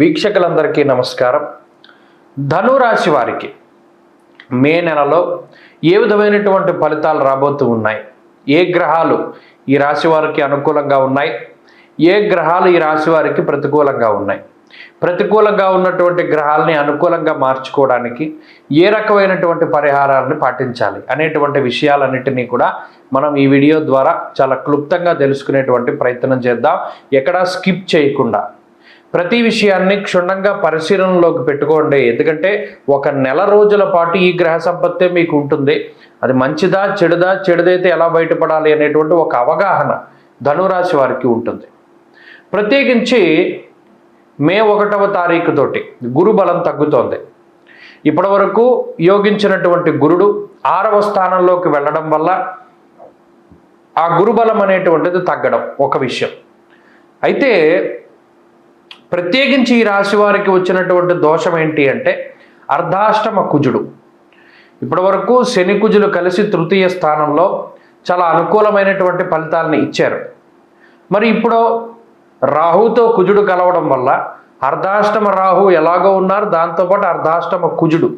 వీక్షకులందరికీ నమస్కారం. ధనురాశి వారికి మే నెలలో ఏ విధమైనటువంటి ఫలితాలు రాబోతూ ఉన్నాయి? ఏ గ్రహాలు ఈ రాశి వారికి అనుకూలంగా ఉన్నాయి? ఏ గ్రహాలు ఈ రాశి వారికి ప్రతికూలంగా ఉన్నాయి? ప్రతికూలంగా ఉన్నటువంటి గ్రహాలని అనుకూలంగా మార్చుకోవడానికి ఏ రకమైనటువంటి పరిహారాలను పాటించాలి అనేటువంటి విషయాలన్నిటినీ కూడా మనం ఈ వీడియో ద్వారా చాలా క్లుప్తంగా తెలుసుకునేటువంటి ప్రయత్నం చేద్దాం. ఎక్కడా స్కిప్ చేయకుండా ప్రతి విషయాన్ని క్షుణ్ణంగా పరిశీలనలోకి పెట్టుకోండి. ఎందుకంటే ఒక నెల రోజుల పాటు ఈ గ్రహ సంపత్తే మీకు ఉంటుంది. అది మంచిదా చెడుదా చెడుదైతే ఎలా బయటపడాలి అనేటువంటి ఒక అవగాహన ధనురాశి వారికి ఉంటుంది. ప్రత్యేకించి మే ఒకటవ తారీఖుతోటి గురుబలం గురు బలం తగ్గుతోంది. ఇప్పటి వరకు యోగించినటువంటి గురుడు ఆరవ స్థానంలోకి వెళ్ళడం వల్ల ఆ గురుబలం అనేటువంటిది తగ్గడం ఒక విషయం. అయితే ప్రత్యేకించి ఈ రాశి వారికి వచ్చినటువంటి దోషం ఏంటి అంటే అర్ధాష్టమ కుజుడు. ఇప్పటి వరకు శని కుజులు కలిసి తృతీయ స్థానంలో చాలా అనుకూలమైనటువంటి ఫలితాలను ఇచ్చారు. మరి ఇప్పుడు రాహుతో కుజుడు కలవడం వల్ల అర్ధాష్టమ రాహు ఎలాగో ఉన్నారు దాంతోపాటు అర్ధాష్టమ కుజుడు.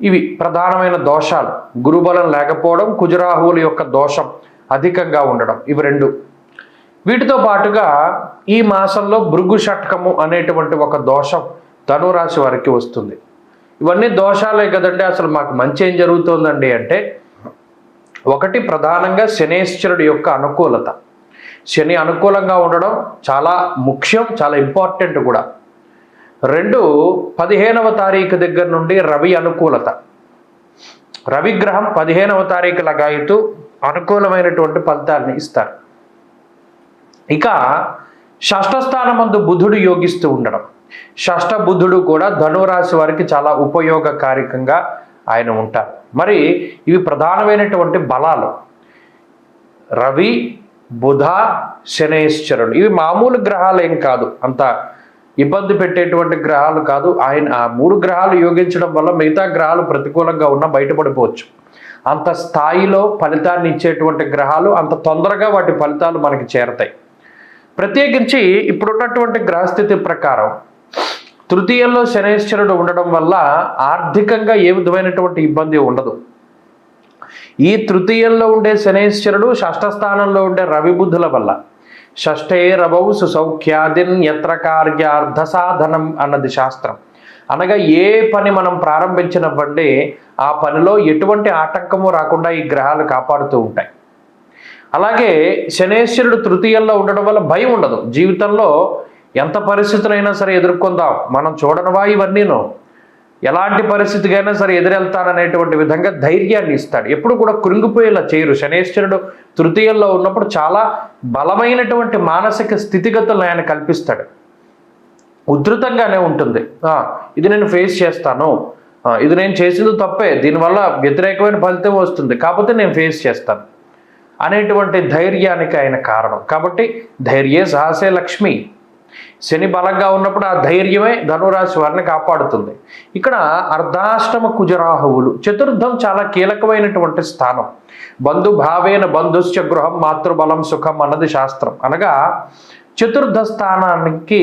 ఇవి ప్రధానమైన దోషాలు. గురుబలం లేకపోవడం కుజరాహువుల యొక్క దోషం అధికంగా ఉండడం. ఇవి రెండు. వీటితో పాటుగా ఈ మాసంలో భృగు షట్కము అనేటువంటి ఒక దోషం ధనురాశి వారికి వస్తుంది. ఇవన్నీ దోషాలే కదండి అసలు మాకు మంచి ఏం జరుగుతుందండి అంటే ఒకటి ప్రధానంగా శనేశ్వరుడి యొక్క అనుకూలత. శని అనుకూలంగా ఉండడం చాలా ముఖ్యం చాలా ఇంపార్టెంట్ కూడా. రెండు పదిహేనవ తారీఖు దగ్గర నుండి రవి అనుకూలత. రవిగ్రహం పదిహేనవ తారీఖు లగాయితూ అనుకూలమైనటువంటి ఫలితాన్ని ఇస్తారు. ఇక షష్ఠస్థానమందు బుధుడు యోగిస్తూ ఉండడం. షష్ఠ బుధుడు కూడా ధనురాశి వారికి చాలా ఉపయోగకారికంగా ఆయన ఉంటారు. మరి ఇవి ప్రధానమైనటువంటి బలాలు. రవి బుధ శనేశ్వరుడు ఇవి మామూలు గ్రహాలు ఏం కాదు. అంత ఇబ్బంది పెట్టేటువంటి గ్రహాలు కాదు. ఆయన ఆ మూడు గ్రహాలు యోగించడం వల్ల మిగతా గ్రహాలు ప్రతికూలంగా ఉన్నా బయటపడిపోవచ్చు. అంత స్థాయిలో ఫలితాన్ని ఇచ్చేటువంటి గ్రహాలు అంత తొందరగా వాటి ఫలితాలు మనకి చేరతాయి. ప్రత్యేకించి ఇప్పుడున్నటువంటి గ్రహస్థితి ప్రకారం తృతీయంలో శనైశ్వరుడు ఉండడం వల్ల ఆర్థికంగా ఏ విధమైనటువంటి ఇబ్బంది ఉండదు. ఈ తృతీయంలో ఉండే శనైశ్వరుడు షష్ఠస్థానంలో ఉండే రవిబుద్ధుల వల్ల షష్ఠే రవౌ సుసౌఖ్యాదిన్ యత్ర కార్యార్థ సాధనం అన్నది శాస్త్రం. అనగా ఏ పని మనం ప్రారంభించినవ్వండి ఆ పనిలో ఎటువంటి ఆటంకము రాకుండా ఈ గ్రహాలు కాపాడుతూ ఉంటాయి. అలాగే శనేశ్వరుడు తృతీయంలో ఉండడం వల్ల భయం ఉండదు. జీవితంలో ఎంత పరిస్థితులైనా సరే ఎదుర్కొందాం. మనం చూడనవా ఇవన్నీను? ఎలాంటి పరిస్థితికైనా సరే ఎదురెళ్తాననేటువంటి విధంగా ధైర్యాన్ని ఇస్తాడు. ఎప్పుడు కూడా కృంగిపోయేలా చేయరు. శనేశ్వరుడు తృతీయంలో ఉన్నప్పుడు చాలా బలమైనటువంటి మానసిక స్థితిగతులను ఆయన కల్పిస్తాడు. ఉధృతంగానే ఉంటుంది. ఇది నేను ఫేస్ చేస్తాను. ఇది నేను చేసింది తప్పే. దీనివల్ల వ్యతిరేకమైన ఫలితం వస్తుంది. కాకపోతే నేను ఫేస్ చేస్తాను. అనేటువంటి ధైర్యానికి ఆయన కారణం. కాబట్టి ధైర్యే సాహసే లక్ష్మి. శని బలంగా ఉన్నప్పుడు ఆ ధైర్యమే ధనురాశి వారిని కాపాడుతుంది. ఇక్కడ అర్ధాష్టమ కుజరాహువులు చతుర్థం చాలా కీలకమైనటువంటి స్థానం. బంధు భావేన బంధుశ్చ గృహం మాతృబలం సుఖం అన్నది శాస్త్రం. అనగా చతుర్థ స్థానానికి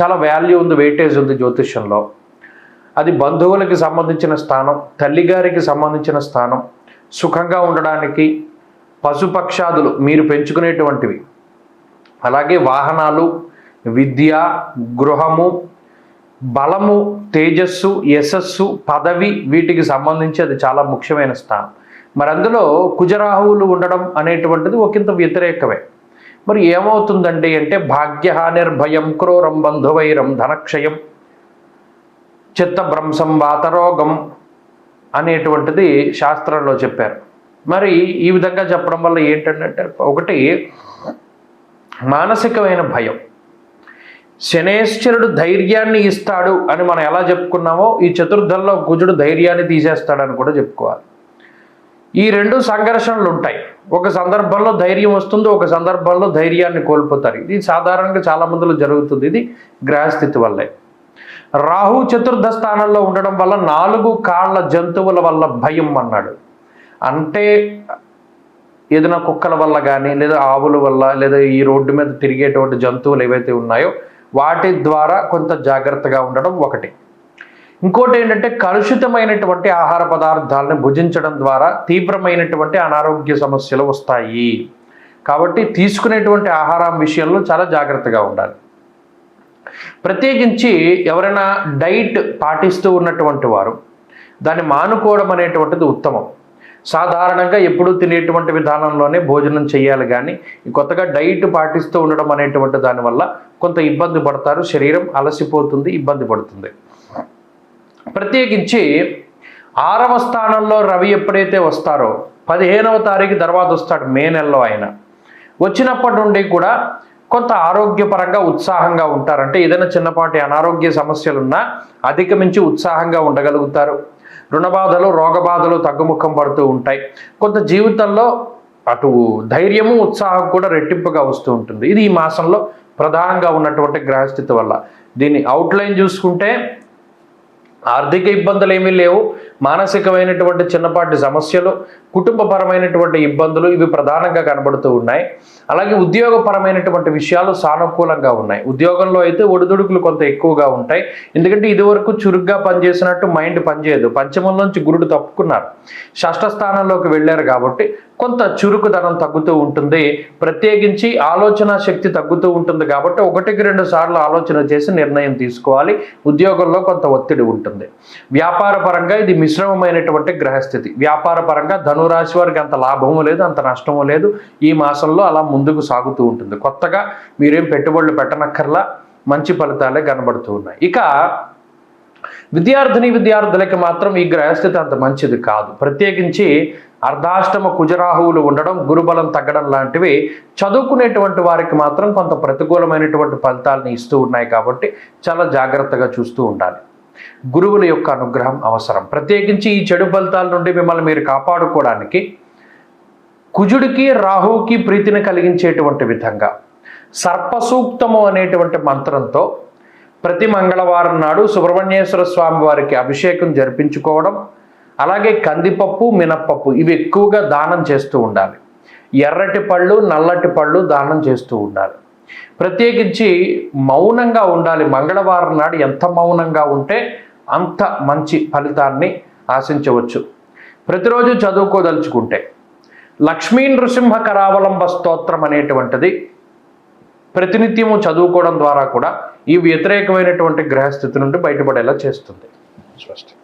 చాలా వాల్యూ ఉంది వెయిటేజ్ ఉంది జ్యోతిష్యంలో. అది బంధువులకి సంబంధించిన స్థానం తల్లిగారికి సంబంధించిన స్థానం సుఖంగా ఉండడానికి పశుపక్షాదులు మీరు పెంచుకునేటువంటివి. అలాగే వాహనాలు విద్య గృహము బలము తేజస్సు యశస్సు పదవి వీటికి సంబంధించి అది చాలా ముఖ్యమైన స్థానం. మరి అందులో కుజరాహువులు ఉండడం అనేటువంటిది ఒకంత వ్యతిరేకమే. మరి ఏమవుతుందండి అంటే భాగ్యహానిర్భయం క్రూరం బంధువైరం ధనక్షయం చిత్తభ్రంశం వాతరోగం అనేటువంటిది శాస్త్రంలో చెప్పారు. మరి ఈ విధంగా చెప్పడం వల్ల ఏంటంటే ఒకటి మానసికమైన భయం. శనేశ్వరుడు ధైర్యాన్ని ఇస్తాడు అని మనం ఎలా చెప్పుకున్నామో ఈ చతుర్థంలో కుజుడు ధైర్యాన్ని తీసేస్తాడని కూడా చెప్పుకోవాలి. ఈ రెండు సంఘర్షణలు ఉంటాయి. ఒక సందర్భంలో ధైర్యం వస్తుంది ఒక సందర్భంలో ధైర్యాన్ని కోల్పోతారు. ఇది సాధారణంగా చాలా మందిలో జరుగుతుంది. ఇది గ్రహస్థితి వల్లే. రాహు చతుర్థ స్థానంలో ఉండడం వల్ల నాలుగు కాళ్ళ జంతువుల వల్ల భయం అన్నాడు. అంటే ఏదైనా కుక్కల వల్ల కానీ లేదా ఆవుల వల్ల లేదా ఈ రోడ్డు మీద తిరిగేటువంటి జంతువులు ఏవైతే ఉన్నాయో వాటి ద్వారా కొంత జాగ్రత్తగా ఉండడం ఒకటి. ఇంకోటి ఏంటంటే కలుషితమైనటువంటి ఆహార పదార్థాలను భుజించడం ద్వారా తీవ్రమైనటువంటి అనారోగ్య సమస్యలు వస్తాయి. కాబట్టి తీసుకునేటువంటి ఆహారం విషయంలో చాలా జాగ్రత్తగా ఉండాలి. ప్రత్యేకించి ఎవరైనా డైట్ పాటిస్తూ ఉన్నటువంటి వారు దాన్ని మానుకోవడం అనేటువంటిది ఉత్తమం. సాధారణంగా ఎప్పుడూ తినేటువంటి విధానంలోనే భోజనం చేయాలి కానీ కొత్తగా డైట్ పాటిస్తూ ఉండడం అనేటువంటి దానివల్ల కొంత ఇబ్బంది పడతారు. శరీరం అలసిపోతుంది ఇబ్బంది పడుతుంది. ప్రత్యేకించి ఆరవ స్థానంలో రవి ఎప్పుడైతే వస్తారో పదిహేనవ తారీఖు తర్వాత వస్తాడు మే నెలలో ఆయన. వచ్చినప్పటి నుండి కూడా కొంత ఆరోగ్యపరంగా ఉత్సాహంగా ఉంటారంటే ఏదైనా చిన్నపాటి అనారోగ్య సమస్యలున్నా అధిగమించి ఉత్సాహంగా ఉండగలుగుతారు. రుణబాధలు రోగబాధలు తగ్గుముఖం పడుతూ ఉంటాయి. కొంత జీవితంలో అటు ధైర్యము ఉత్సాహం కూడా రెట్టింపుగా వస్తూ ఉంటుంది. ఇది ఈ మాసంలో ప్రధానంగా ఉన్నటువంటి గ్రహస్థితి వల్ల. దీని అవుట్లైన్ చూసుకుంటే ఆర్థిక ఇబ్బందులు ఏమీ లేవు. మానసికమైనటువంటి చిన్నపాటి సమస్యలు కుటుంబపరమైనటువంటి ఇబ్బందులు ఇవి ప్రధానంగా కనబడుతూ ఉన్నాయి. అలాగే ఉద్యోగపరమైనటువంటి విషయాలు సానుకూలంగా ఉన్నాయి. ఉద్యోగంలో అయితే ఒడిదుడుకులు కొంత ఎక్కువగా ఉంటాయి. ఎందుకంటే ఇదివరకు చురుగ్గా పనిచేసినట్టు మైండ్ పనిచేయదు. పంచమంలోంచి గురుడు తప్పుకున్నారు. షష్ఠ స్థానంలోకి వెళ్ళారు కాబట్టి కొంత చురుకుదనం తగ్గుతూ ఉంటుంది. ప్రత్యేకించి ఆలోచన శక్తి తగ్గుతూ ఉంటుంది కాబట్టి ఒకటికి రెండు సార్లు ఆలోచన చేసి నిర్ణయం తీసుకోవాలి. ఉద్యోగంలో కొంత ఒత్తిడి ఉంటుంది. వ్యాపార పరంగా ఇది మిశ్రమమైనటువంటి గ్రహస్థితి. వ్యాపార పరంగా ధనురాశి వారికి అంత లాభము లేదు అంత నష్టము లేదు. ఈ మాసంలో అలా ముందుకు సాగుతూ ఉంటుంది. కొత్తగా మీరేం పెట్టుబడులు పెట్టనక్కర్లా మంచి ఫలితాలే కనబడుతూ ఉన్నాయి. ఇక విద్యార్థిని విద్యార్థులకి మాత్రం ఈ గ్రహస్థితి అంత మంచిది కాదు. ప్రత్యేకించి అర్ధాష్టమ కుజరాహువులు ఉండడం గురుబలం తగ్గడం లాంటివి చదువుకునేటువంటి వారికి మాత్రం కొంత ప్రతికూలమైనటువంటి ఫలితాలను ఇస్తూ ఉన్నాయి కాబట్టి చాలా జాగ్రత్తగా చూస్తూ ఉండాలి. గురువుల యొక్క అనుగ్రహం అవసరం. ప్రత్యేకించి ఈ చెడు ఫలితాల నుండి మిమ్మల్ని మీరు కాపాడుకోవడానికి కుజుడికి రాహువుకి ప్రీతిని కలిగించేటువంటి విధంగా సర్పసూక్తము అనేటువంటి మంత్రంతో ప్రతి మంగళవారం నాడు సుబ్రహ్మణ్యేశ్వర స్వామి వారికి అభిషేకం జరిపించుకోవడం అలాగే కందిపప్పు మినప్పప్పు ఇవి ఎక్కువగా దానం చేస్తూ ఉండాలి. ఎర్రటి పళ్ళు నల్లటి పళ్ళు దానం చేస్తూ ఉండాలి. ప్రత్యేకించి మౌనంగా ఉండాలి. మంగళవారం నాడు ఎంత మౌనంగా ఉంటే అంత మంచి ఫలితాన్ని ఆశించవచ్చు. ప్రతిరోజు చదువుకోదలుచుకుంటే లక్ష్మీ నృసింహ కరావలంబ స్తోత్రం అనేటువంటిది ప్రతినిత్యము చదువుకోవడం ద్వారా కూడా ఈ వ్యతిరేకమైనటువంటి గ్రహస్థితి నుండి బయటపడేలా చేస్తుంది. స్పష్టం.